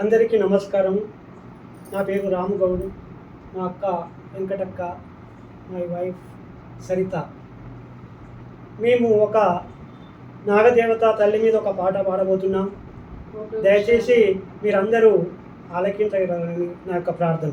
అందరికీ నమస్కారం. నా పేరు రాము గౌడ్. మా అక్క వెంకటక్క. My wife Saritha. మేము ఒక నాగదేవత తల్లి మీద ఒక పాట పాడబోతున్నాం. దయచేసి మీరందరూ ఆలకించగలరని నా యొక్క ప్రార్థన.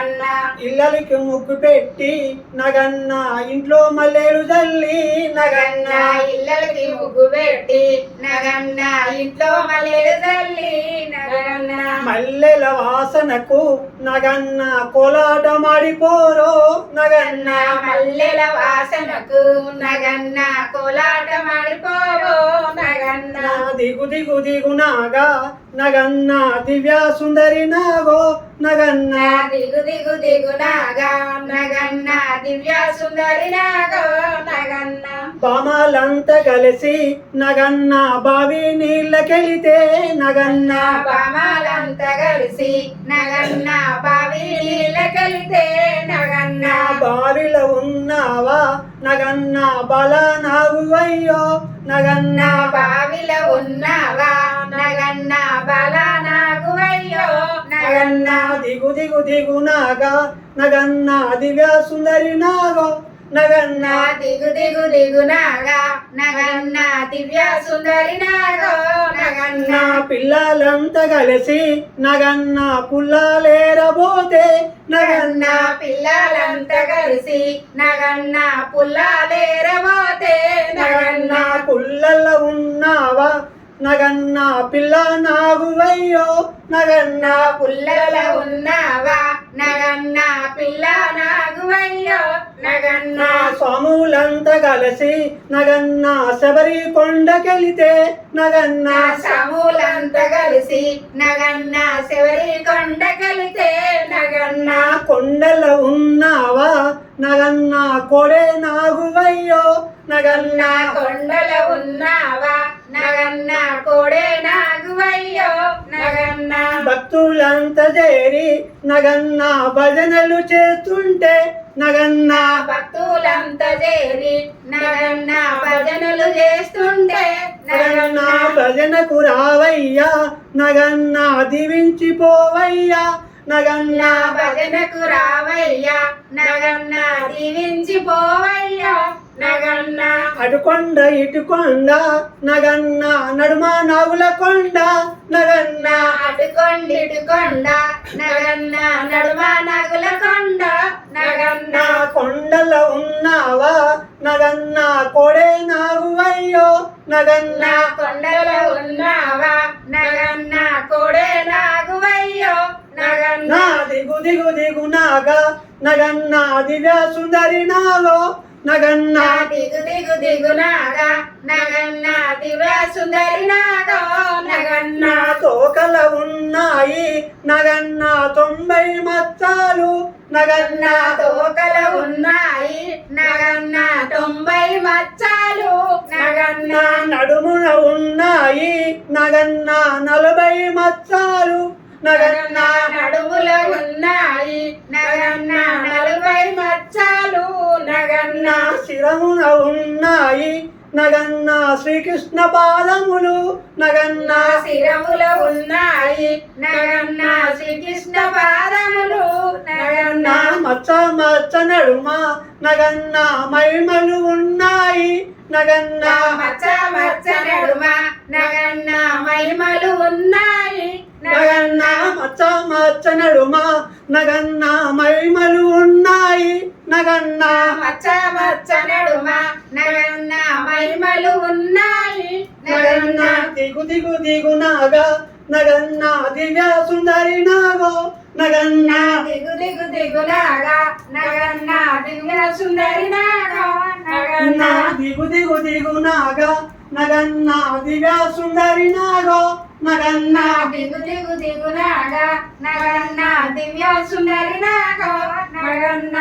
నగన్న ఇళ్ళకి ముగ్గు పెట్టి నగన్న ఇంట్లో మల్లెలు జల్లి నగన్న ఇల్లలకి ఇళ్ళకి ముగ్గు పెట్టి నగన్న ఇంట్లో మల్లెలు తల్లి నగన్న మల్లెల వాసనకు నగన్న కోలాటమాడిపోరో నగన్న మల్లెల వాసనకు నగన్న కోలాటమాడిపోరో మాడిపోవో నగన్న. నా దిగు దిగు దిగు నాగా నగన్న దివ్య సుందరి నాగో నగన్న. దిగు దిగు దిగు నాగా నగన్న దివ్య సుందరి నాగో నగన్న. బామాలంతా కలిసి నగన్న బావి నీళ్ళకెళితే నగన్న. బామాలంతా కలిసి నగన్న బావి నీళ్ళకెళ్తే నగన్న. బావిలో ఉన్నావా నగన్న బల నాగు అయ్యో నగన్న బావిలో ఉన్నావా? నగన్న బల నాగు అయ్యో నగన్న నగన్న దిగు దిగు దిగు నాగా నగన్న దివ్య సుందరి నాగో నగన్న దిగు దిగు దిగు నాగా నగన్న దివ్య సుందరి నాగో నగన్న పిల్లలంతా కలిసి నగన్న పుల్లాలేరబోతే నగన్న నగన్న పిల్లలంతా కలిసి నగన్న పుల్లాలేరబోతే నగన్న పుల్లల్లో ఉన్నావా? నగన్న పిల్ల నాగువయ్యో నగన్న పుల్లల ఉన్నావా? నగన్న పిల్ల నాగువయ్యో నగన్న స్వాములంతా కలిసి నగన్న శబరి కొండకెళితే నగన్న నా సమూలంతా కలిసి నగన్న శివరి కొండ కలితే నగన్న కొండలో ఉన్నావా? నగన్న కొడే నాగువయ్యో నగన్న కొండల ఉన్నావా? నగన్న కోడే నాగువయ్యో? నగన్న భక్తులంతా చేరి నగన్న భజనలు చేస్తుంటే నగన్న భక్తులంతా చేరి నగన్న భజనలు చేస్తుంటే నగన్న నగన్న భజనకు రావయ్యా నగన్న దీవించిపోవయ్యా నగన్న భజనకు రావయ్యా. నగన్న దీవించిపోవయ్యా నగన్న అటుకొండ ఇటుకొండ నగన్న నడుమ నాగుల కొండ నగన్న అటుకొండ ఇటుకొండ నగన్న నడుమ నగుల కొండ నగన్న కొండలో ఉన్నావా? నగన్న కొడే నాగువయ్యో నగన్న కొండలో ఉన్నావా? నగన్న కోడే నాగువయ్యో నా దిగు దిగు దిగు నాగా నగన్న దివ్య సుందరి నాగో నగన్న దిగు దిగు దిగు నాగా నగన్న దివ్య సుందరి నాగో నగన్న తోకల ఉన్నాయి నగన్న తొంభై మచ్చాలు నగన్న తోకల ఉన్నాయి నగన్న తొంభై మచ్చాలు నగన్న నడుమున ఉన్నాయి నగన్న నలభై మచ్చాలు నగన్న నడుముల ఉన్నాయి. నగన్న నలభై మచ్చాలు నగన్న శిరమున ఉన్నాయి. నగన్న శ్రీకృష్ణ పాదములు. నగన్న శిరముల ఉన్నాయి. నగన్న శ్రీకృష్ణ పాదములు. నగన్న మచ్చ మచ్చ నడుమ. నగన్న మహిమలు ఉన్నాయి. నగన్న మచ్చ మచ్చ నడుమ. నగన్న మహిమలు ఉన్నాయి. నగన్న మచ్చ మచ్చ నడుమ నగన్న మహిమలు ఉన్నాయి. నగన్న మచ్చ మచ్చ నడుమ నగన్న మహిమలు ఉన్నాయి. నగన్న దిగు దిగు దిగు నాగా నగన్న దివ్య సుందరి నాగో నగన్న దిగు దిగు దిగులాగా నగన్న దివ్య సుందరి నాగా నగన్న దిగు దిగు దిగు నాగా నగన్న దివ్య సుందరి నాగో. నగన్న దిగు దిగు దిగు నగన్న దివ్య సుందరి నాగో నగన్న